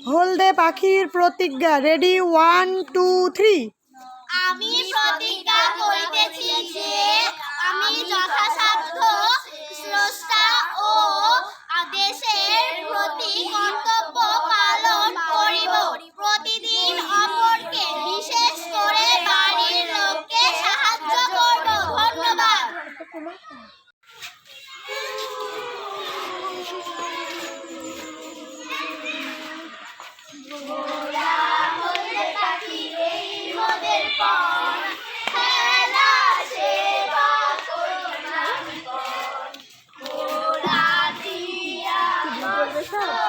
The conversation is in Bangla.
হলদে পাখির প্রতিজ্ঞা রেডি ওয়ান টু থ্রি আমি প্রতিজ্ঞা করিতেছি যে আমি যথাসাধ্য স্রষ্টা ও দেশের প্রতি কর্তব্য পালন করিব। প্রতিদিন অপরকে বিশেষ করে বাড়ির লোককে সাহায্য করব। ধন্যবাদ। রোদের পর